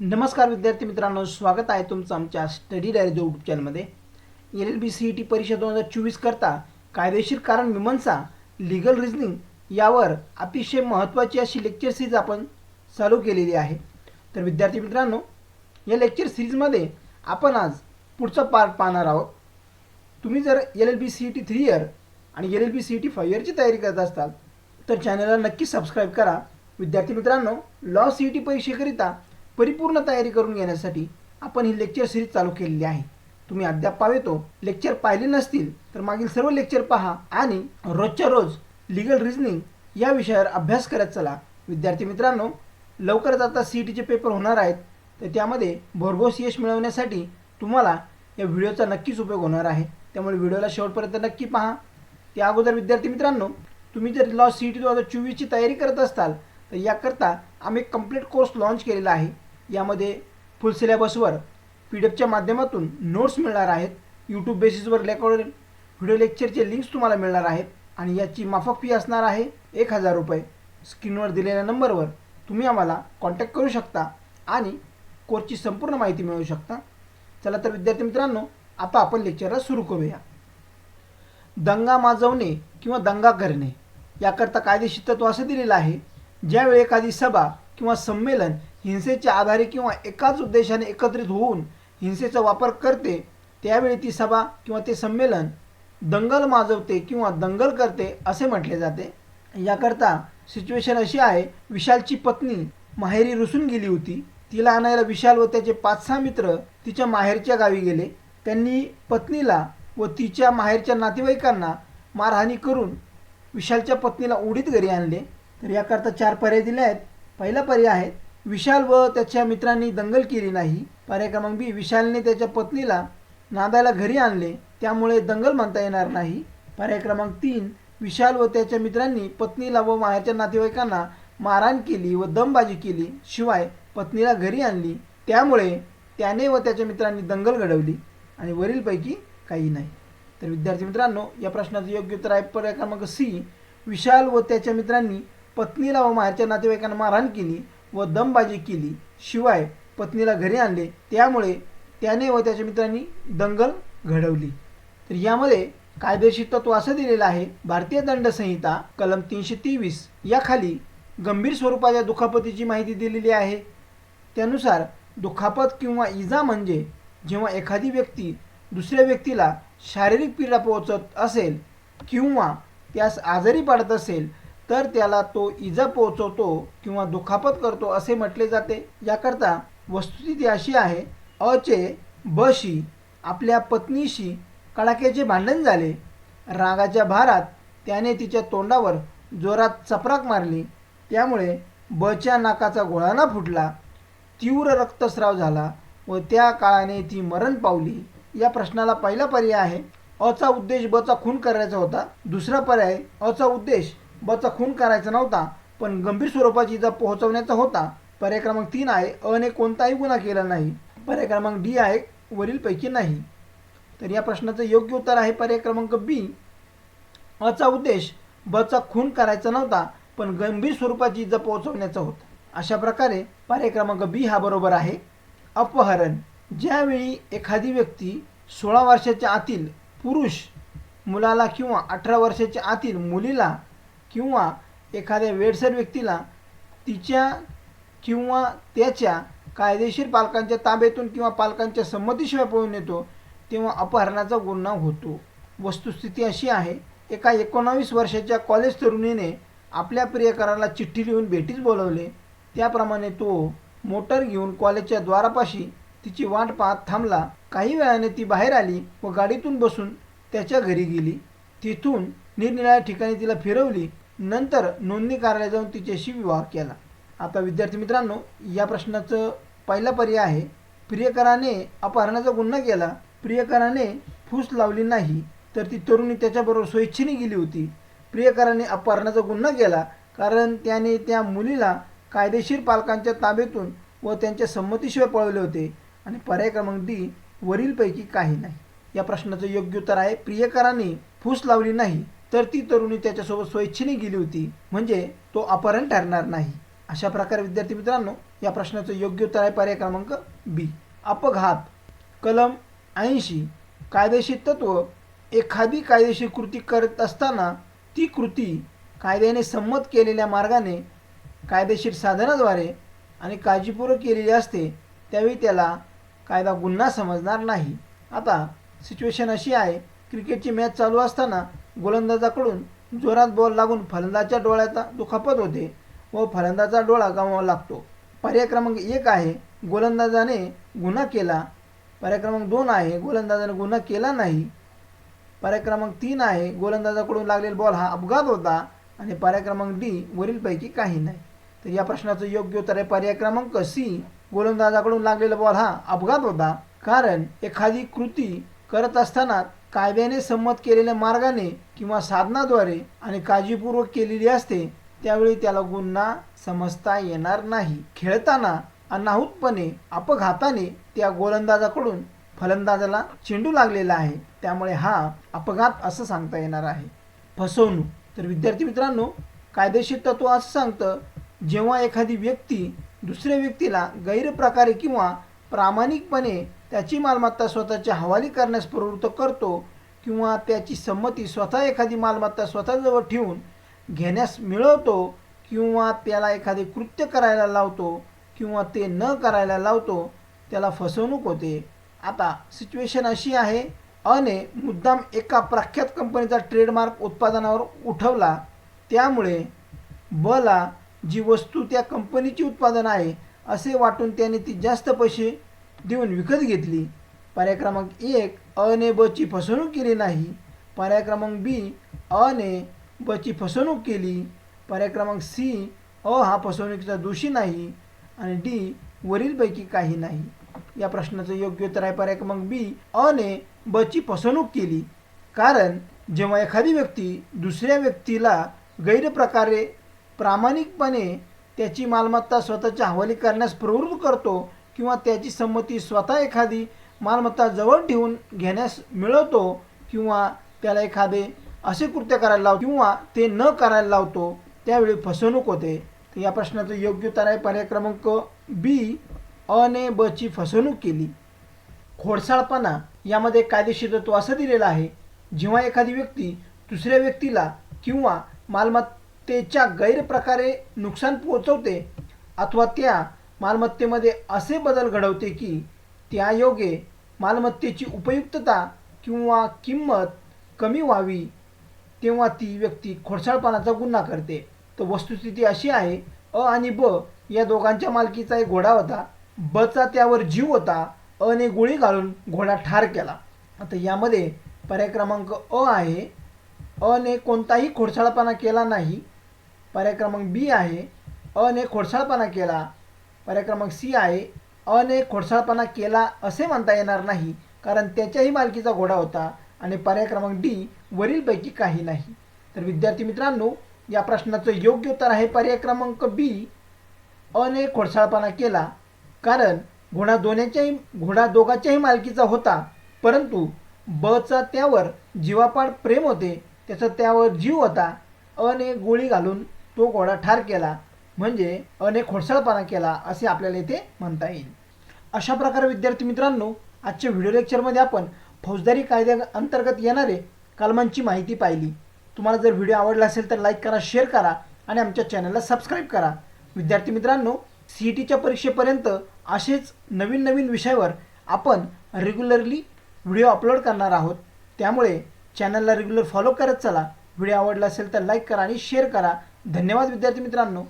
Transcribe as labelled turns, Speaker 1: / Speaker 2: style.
Speaker 1: नमस्कार विद्यार्थी मित्रांनो स्वागत आहे तुमचं आमच्या स्टडी डायरी यूट्यूब चॅनलमध्ये L L B C E T परीक्षा दोन हजार चोवीस करता कायदेशीर कारण मीमांसा लिगल रिझनिंग यावर अतिशय महत्त्वाची अशी लेक्चर सिरीज आपण चालू केलेली आहे. तर विद्यार्थी मित्रांनो या लेक्चर सिरीजमध्ये आपण आज पुढचा पार्ट पाहणार आहोत. तुम्ही जर L L B C E T three year आणि L L B C E T five इयरची तयारी करत असाल तर चॅनलला नक्की सबस्क्राईब करा. विद्यार्थी मित्रांनो लॉ सी ई टी परीक्षेकरिता परिपूर्ण तयारी करून घेण्यासाठी आपण ही लेक्चर सिरीज चालू केलेली आहे. तुम्ही अद्याप पावेतो लेक्चर पाहिले नसतील तर मागील सर्व लेक्चर पहा आणि रोजच्या रोज लिगल रिझनिंग या विषयावर अभ्यास करत चला. विद्यार्थी मित्रांनो लवकरच आता सी ई टीचे पेपर होणार आहेत. तर त्यामध्ये भरघोस यश मिळवण्यासाठी तुम्हाला या व्हिडिओचा नक्कीच उपयोग होणार आहे. त्यामुळे व्हिडिओला शेवटपर्यंत नक्की पहा. त्या अगोदर विद्यार्थी मित्रांनो तुम्ही जर लॉ सी ई टी दोन हजार चोवीसची तयारी करत असाल तर याकरता आम्ही एक कंप्लीट कोर्स लॉन्च केलेला आहे. यामध्ये फुल सिलेबसवर पी डी एफच्या माध्यमातून नोट्स मिळणार आहेत. यूट्यूब बेसिसवर रेकॉर्ड व्हिडिओ लेक्चरचे लिंक्स तुम्हाला मिळणार आहेत. आणि याची माफक फी असणार आहे एक हजार रुपये. स्क्रीनवर दिलेल्या नंबरवर तुम्ही आम्हाला कॉन्टॅक्ट करू शकता आणि कोर्सची संपूर्ण माहिती मिळवू शकता. चला तर विद्यार्थी मित्रांनो आता आपण लेक्चरला सुरू करूया. दंगा माजवणे किंवा दंगा करणे याकरता कायदेशीर तत्व असं दिलेलं आहे. ज्यावेळी एखादी सभा किंवा संमेलन हिंसेच्या आधारे किंवा एकाच उद्देशाने एकत्रित होऊन हिंसेचा वापर करते त्यावेळी ती सभा किंवा ते संमेलन दंगल माजवते किंवा दंगल करते असे म्हटले जाते. याकरता सिच्युएशन अशी आहे विशालची पत्नी माहेरी रुसून गेली होती. तिला आणायला विशाल व त्याचे पाच सहा मित्र तिच्या माहेरच्या गावी गेले. त्यांनी पत्नीला व तिच्या माहेरच्या नातेवाईकांना मारहाणी करून विशालच्या पत्नीला उडीत घरी आणले. तर याकरता चार पर्याय दिले आहेत. पहिला पर्याय आहे विशाल व त्याच्या मित्रांनी दंगल केली नाही. पर्याय क्रमांक बी विशालने त्याच्या पत्नीला नांदायला घरी आणले. त्यामुळे दंगल म्हणता येणार नाही. पर्याय क्रमांक तीन विशाल व त्याच्या मित्रांनी पत्नीला व माहेरच्या नातेवाईकांना मारहाण केली व दमबाजी केली. शिवाय पत्नीला घरी आणली. त्यामुळे त्याने व त्याच्या मित्रांनी दंगल घडवली आणि वरीलपैकी काही नाही. तर विद्यार्थी मित्रांनो या प्रश्नाचं योग्य उत्तर आहे पर्याय क्रमांक सी. विशाल व त्याच्या मित्रांनी पत्नीला व माहेरच्या नातेवाईकांना मारहाण केली. व दमबाजी केली. शिवाय पत्नीला घरी आणले. त्यामुळे त्याने व त्याच्या मित्रांनी दंगल घडवली. तर यामध्ये कायदेशीर तत्व असं दिलेलं आहे भारतीय दंड संहिता कलम तीनशे तेवीस याखाली गंभीर स्वरूपाच्या दुखापतीची माहिती दिलेली आहे. त्यानुसार दुखापत किंवा इजा म्हणजे जेव्हा एखादी व्यक्ती दुसऱ्या व्यक्तीला शारीरिक पीडा पोहोचत असेल किंवा त्यास आजारी पडत असेल तर त्याला तो इजा पोहोचवतो किंवा दुखापत करतो असे म्हटले जाते. याकरता वस्तुस्थिती अशी आहे अचे बशी आपल्या पत्नीशी कडाक्याचे भांडण झाले. रागाच्या भारात त्याने तिच्या तोंडावर जोरात चपराक मारली. त्यामुळे बच्या नाकाचा गोळाना फुटला. तीव्र रक्तस्राव झाला व त्या काळाने ती मरण पावली. या प्रश्नाला पहिला पर्याय आहे अचा उद्देश बचा खून करायचा होता. दुसरा पर्याय अचा उद्देश बचा खून करायचा नव्हता पण गंभीर स्वरूपाची इजा पोहोचवण्याचा होता. पर्याय क्रमांक तीन आहे अने कोणताही गुन्हा केला नाही. पर्याय क्रमांक डी आहे वरीलपैकी नाही. तर या प्रश्नाचं योग्य उत्तर आहे पर्याय क्रमांक बी अचा उद्देश बचा खून करायचा नव्हता पण गंभीर स्वरूपाची इजा पोहोचवण्याचा होता. अशा प्रकारे पर्याय क्रमांक बी हा बरोबर आहे. अपहरण ज्यावेळी एखादी व्यक्ती सोळा वर्षाच्या आतील पुरुष मुलाला किंवा अठरा वर्षाच्या आतील मुलीला किंवा एखाद्या वेडसर व्यक्तीला तिच्या किंवा त्याच्या कायदेशीर पालकांच्या ताब्यातून किंवा पालकांच्या संमतीशिवाय पळून येतो तेव्हा अपहरणाचा गुन्हा होतो. वस्तुस्थिती अशी आहे एका एकोणावीस वर्षाच्या कॉलेज तरुणीने आपल्या प्रियकराला चिठ्ठी लिहून भेटीस बोलवले. त्याप्रमाणे तो मोटर घेऊन कॉलेजच्या द्वारापाशी तिची वाट पाहत थांबला. काही वेळाने ती बाहेर आली व गाडीतून बसून त्याच्या घरी गेली. तिथून निरनिराळ्या ठिकाणी तिला फिरवली. नंतर नोंदणी कार्यालयात जाऊन तिच्याशी विवाह केला. आता विद्यार्थी मित्रांनो या प्रश्नाचं पहिला पर्याय आहे प्रियकराने अपहरणाचा गुन्हा केला. प्रियकराने फूस लावली नाही तर ती तरुणी त्याच्याबरोबर स्वेच्छेने गेली होती. प्रियकराने अपहरणाचा गुन्हा केला कारण त्याने त्या मुलीला कायदेशीर पालकांच्या ताब्यातून व त्यांच्या संमतीशिवाय पळवले होते. आणि पर्याय क्रमांक डी वरीलपैकी काही नाही. या प्रश्नाचं योग्य उत्तर आहे प्रियकराने फूस लावली नाही तर ती तरुणी त्याच्यासोबत स्वेच्छेने गेली होती. म्हणजे तो अपहरण ठरणार नाही. अशा प्रकारे विद्यार्थी मित्रांनो या प्रश्नाचं योग्य उत्तर आहे पर्याय क्रमांक बी. अपघात. कलम ऐंशी. कायदेशीर तत्व. एखादी कायदेशीर कृती करत असताना ती कृती कायद्याने संमत केलेल्या मार्गाने कायदेशीर साधनाद्वारे आणि काळजीपूर्वक केलेली असते त्यावेळी त्याला कायदा गुन्हा समजणार नाही. आता सिच्युएशन अशी आहे क्रिकेटची मॅच चालू असताना गोलंदाजाकडून जोरात बॉल लागून फलंदाजच्या डोळ्याचा दुखापत होते व फलंदाचा डोळा गमावा लागतो. पर्याय क्रमांक एक आहे गोलंदाजाने गुन्हा केला. पर्याय क्रमांक दोन आहे गोलंदाजाने गुन्हा केला नाही. पर्याय क्रमांक तीन आहे गोलंदाजाकडून लागलेला बॉल हा अपघात होता आणि पर्याय क्रमांक डी वरीलपैकी काही नाही. तर या प्रश्नाचं योग्य उत्तर आहे पर्याय क्रमांक सी गोलंदाजाकडून लागलेला बॉल हा अपघात होता. कारण एखादी कृती करत असताना कायद्याने संमत केलेल्या मार्गाने किंवा साधनाद्वारे आणि काळजीपूर्वक केलेली असते त्यावेळी त्याला गुन्हा समजता येणार नाही. खेळताना अनाहूतपणे अपघाताने त्या गोलंदाजाकडून फलंदाजाला चेंडू लागलेला आहे. त्यामुळे हा अपघात असं सांगता येणार आहे. फसवणूक. तर विद्यार्थी मित्रांनो कायदेशीर तत्व असं सांगतं जेव्हा एखादी व्यक्ती दुसऱ्या व्यक्तीला गैरप्रकारे किंवा प्रामाणिकपणे त्याची मालमत्ता स्वतःच्या हवाली करण्यास प्रवृत्त करतो किंवा त्याची संमती स्वतः एखादी मालमत्ता स्वतःजवळ ठेवून घेण्यास मिळवतो किंवा त्याला एखादे कृत्य करायला लावतो किंवा ते न करायला लावतो त्याला फसवणूक होते. आता सिच्युएशन अशी आहे अने मुद्दाम एका प्रख्यात कंपनीचा ट्रेडमार्क उत्पादनावर उठवला. त्यामुळे बला जी वस्तू त्या कंपनीची उत्पादन आहे असे वाटून त्याने ती जास्त पैसे देऊन विकत घेतली. पर्याय क्रमांक एक अने बची फसवणूक केली नाही. पर्याय क्रमांक बी अने बची फसवणूक केली. पर्याय क्रमांक सी अ हा फसवणुकीचा दोषी नाही आणि डी वरीलपैकी काही नाही. या प्रश्नाचं योग्य उत्तर आहे पर्याय क्रमांक बी अने बची फसवणूक केली. कारण जेव्हा एखादी व्यक्ती दुसऱ्या व्यक्तीला गैरप्रकारे प्रामाणिकपणे त्याची मालमत्ता स्वतःच्या हवाली करण्यास प्रवृत्त करतो किंवा त्याची संमती स्वतः एखादी मालमत्ता जवळ ठेवून घेण्यास मिळवतो किंवा त्याला एखादे असे कृत्य करायला लावतो किंवा ते न करायला लावतो त्यावेळी फसवणूक होते. तर या प्रश्नाचं योग्य उत्तर आहे पर्याय क्रमांक बी अने बची फसवणूक केली. खोडसाळपणा यामध्ये कायदेशीर तत्व असं दिलेलं आहे जेव्हा एखादी व्यक्ती दुसऱ्या व्यक्तीला किंवा मालमत्तेच्या गैरप्रकारे नुकसान पोहोचवते अथवा त्या मालमत्तेमध्ये असे बदल घडवते की त्यायोगे मालमत्तेची उपयुक्तता किंवा किंमत कमी व्हावी तेव्हा ती व्यक्ती खोडसाळपणाचा गुन्हा करते. तर वस्तुस्थिती अशी आहे अ आणि ब या दोघांच्या मालकीचा एक घोडा होता. बचा त्यावर जीव होता अने गोळी घालून घोडा ठार केला. आता यामध्ये पर्याय क्रमांक अ आहे. अने कोणताही खोडसाळपणा केला नाही. पर्याय क्रमांक बी आहे. अने खोडसाळपणा केला पर्याय क्रमांक सी आहे. अने खोडसाळपणा केला असे म्हणता येणार नाही कारण त्याच्याही मालकीचा घोडा होता आणि पर्याय क्रमांक डी वरीलपैकी काही नाही. तर विद्यार्थी मित्रांनो या प्रश्नाचं योग्य उत्तर आहे पर्याय क्रमांक बी. अने खोडसाळपणा केला कारण घोडा दोन्याच्याही घोडा दोघाच्याही मालकीचा होता परंतु बचा त्यावर जीवापाड प्रेम होते त्याचा त्यावर जीव होता. अने गोळी घालून तो घोडा ठार केला म्हणजे अने खोडसाळपणा केला असे आपल्याला इथे म्हणता येईल. अशा प्रकारे विद्यार्थी मित्रांनो आजच्या व्हिडिओ लेक्चरमध्ये आपण फौजदारी कायद्या अंतर्गत येणारे कलमांची माहिती पाहिली. तुम्हाला जर व्हिडिओ आवडला असेल तर लाईक करा शेअर करा आणि आमच्या चॅनलला सबस्क्राईब करा. विद्यार्थी मित्रांनो सी ई टीच्या परीक्षेपर्यंत असेच नवीन नवीन विषयावर आपण रेग्युलरली व्हिडिओ अपलोड करणार आहोत. त्यामुळे चॅनलला रेग्युलर फॉलो करत चला. व्हिडिओ आवडला असेल तर लाईक करा आणि शेअर करा. धन्यवाद विद्यार्थी मित्रांनो.